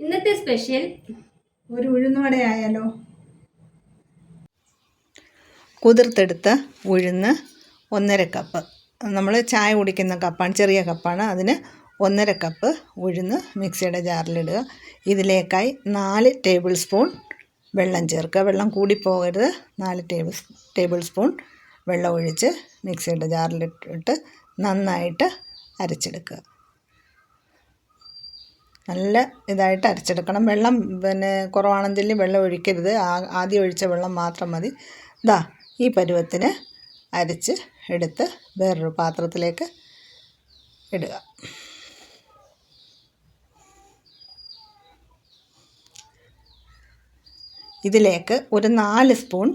ഇന്നത്തെ സ്പെഷ്യൽ ഒരു ഉഴുന്നുവടയായാലോ കുതിർത്തെടുത്ത ഉഴുന്ന് ഒന്നര കപ്പ് നമ്മൾ ചായ കുടിക്കുന്ന കപ്പാണ് ചെറിയ കപ്പാണ് അതിന് ഒന്നര കപ്പ് ഉഴുന്ന് മിക്സിയുടെ ജാറിലിടുക ഇതിലേക്കായി നാല് ടേബിൾ സ്പൂൺ വെള്ളം ചേർക്കുക. വെള്ളം കൂടിപ്പോകരുത് നാല് ടേബിൾ ടേബിൾ സ്പൂൺ വെള്ളം ഒഴിച്ച് മിക്സിയുടെ ജാറിലിട്ടിട്ട് നന്നായിട്ട് അരച്ചെടുക്കുക. നല്ല ഇതായിട്ട് അരച്ചെടുക്കണം. വെള്ളം പിന്നെ കുറവാണെങ്കിൽ വെള്ളം ഒഴിക്കരുത്. ആദ്യം ഒഴിച്ച വെള്ളം മാത്രം മതി. ഇതാ ഈ പരുവത്തിന് അരച്ച് എടുത്ത് വേറൊരു പാത്രത്തിലേക്ക് ഇടുക. ഇതിലേക്ക് ഒരു നാല് സ്പൂൺ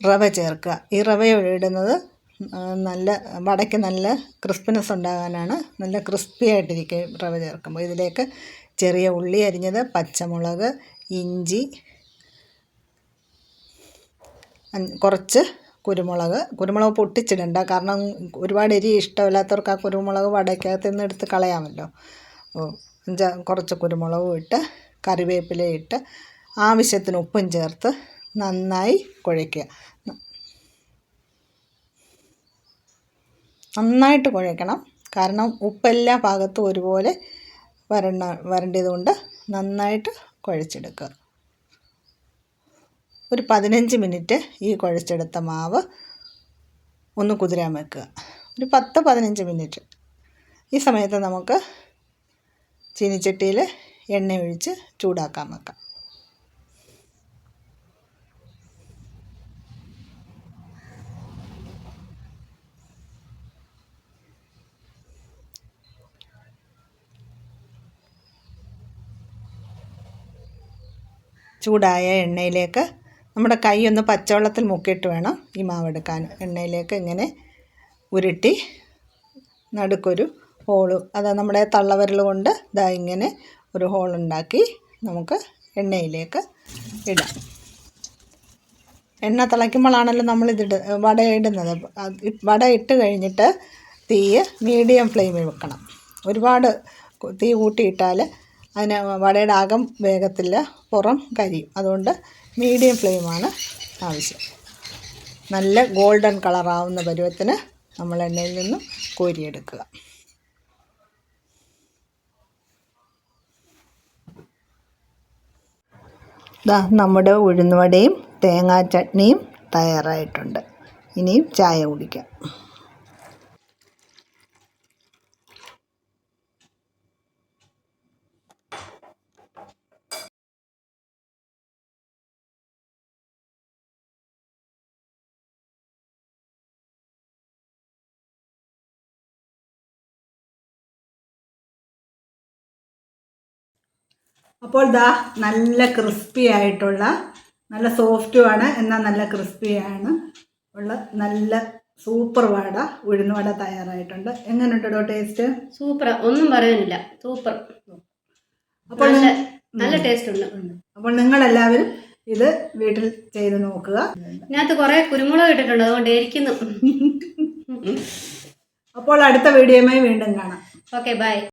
റവ ചേർക്കുക. ഈ റവ ഇടുന്നത് നല്ല വടയ്ക്ക് നല്ല ക്രിസ്പിനെസ് ഉണ്ടാകാനാണ് നല്ല ക്രിസ്പി ആയിട്ടിരിക്കും റവ ചേർക്കുമ്പോൾ. ഇതിലേക്ക് ചെറിയ ഉള്ളി അരിഞ്ഞത് പച്ചമുളക് ഇഞ്ചി കുറച്ച് കുരുമുളക്. കുരുമുളക് പൊട്ടിച്ചിടണ്ട. കാരണം ഒരുപാട് എരി ഇഷ്ടമില്ലാത്തവർക്ക് ആ കുരുമുളക് വടയ്ക്കകത്ത് നിന്ന് എടുത്ത് കളയാമല്ലോ. കുറച്ച് കുരുമുളകും ഇട്ട് കറിവേപ്പില ഇട്ട് ആവശ്യത്തിന് ഉപ്പും ചേർത്ത് നന്നായി കുഴയ്ക്കുക. നന്നായിട്ട് കുഴയ്ക്കണം. കാരണം ഉപ്പെല്ലാ ഭാഗത്തും ഒരുപോലെ വരണ വരേണ്ടതുകൊണ്ട് നന്നായിട്ട് കുഴച്ചെടുക്കുക. ഒരു പതിനഞ്ച് മിനിറ്റ് ഈ കുഴച്ചെടുത്ത മാവ് ഒന്ന് കുതിരാൻ വെക്കുക. ഒരു പത്ത് പതിനഞ്ച് മിനിറ്റ്. ഈ സമയത്ത് നമുക്ക് ചീനിച്ചട്ടിയിൽ എണ്ണ ഒഴിച്ച് ചൂടാക്കാൻ വെക്കാം. ചൂടായ എണ്ണയിലേക്ക് നമ്മുടെ കൈ ഒന്ന് പച്ചവെള്ളത്തിൽ മുക്കിയിട്ട് വേണം ഈ മാവെടുക്കാൻ. എണ്ണയിലേക്ക് ഇങ്ങനെ ഉരുട്ടി നടുക്കൊരു ഹോൾ. അത് നമ്മുടെ തള്ളവരൽ കൊണ്ട് ഇതാ ഇങ്ങനെ ഒരു ഹോളുണ്ടാക്കി നമുക്ക് എണ്ണയിലേക്ക് ഇടാം. എണ്ണ തിളയ്ക്കുമ്പോഴാണല്ലോ നമ്മളിതിട് വട ഇടുന്നത്. അത് ഇ- വട ഇട്ട് കഴിഞ്ഞിട്ട് തീ മീഡിയം ഫ്ലെയിമിൽ വെക്കണം. ഒരുപാട് തീ കൂട്ടിയിട്ടാൽ അതിന് വടയുടെ അകം വേഗത്തില്ല പുറം കരിയും. അതുകൊണ്ട് മീഡിയം ഫ്ലെയിമാണ് ആവശ്യം. നല്ല ഗോൾഡൻ കളറാവുന്ന പരുവത്തിന് നമ്മൾ എണ്ണയിൽ നിന്നും കോരിയെടുക്കുക. ഇതാ നമ്മുടെ ഉഴുന്നുവടയും തേങ്ങാ ചട്നിയും തയ്യാറായിട്ടുണ്ട്. ഇനിയും ചായ കുടിക്കാം. അപ്പോൾ ദാ നല്ല ക്രിസ്പി ആയിട്ടുള്ള നല്ല സോഫ്റ്റുമാണ് എന്നാൽ നല്ല ക്രിസ്പിയാണ് ഉള്ള നല്ല സൂപ്പർ വട ഉഴുന്നുവട തയ്യാറായിട്ടുണ്ട്. എങ്ങനെയുണ്ടോ ടേസ്റ്റ് സൂപ്പർ ഒന്നും പറയാനില്ല. സൂപ്പർ അപ്പോൾ നല്ല ടേസ്റ്റ് ഉണ്ട്. അപ്പോൾ നിങ്ങൾ എല്ലാവരും ഇത് വീട്ടിൽ ചെയ്ത് നോക്കുക. ഇതിനകത്ത് കുറെ കുരുമുളക് ഇട്ടിട്ടുണ്ട്. അതുകൊണ്ട് ഇരിക്കുന്നു. അപ്പോൾ അടുത്ത വീഡിയോയുമായി വീണ്ടും കാണാം. Okay bye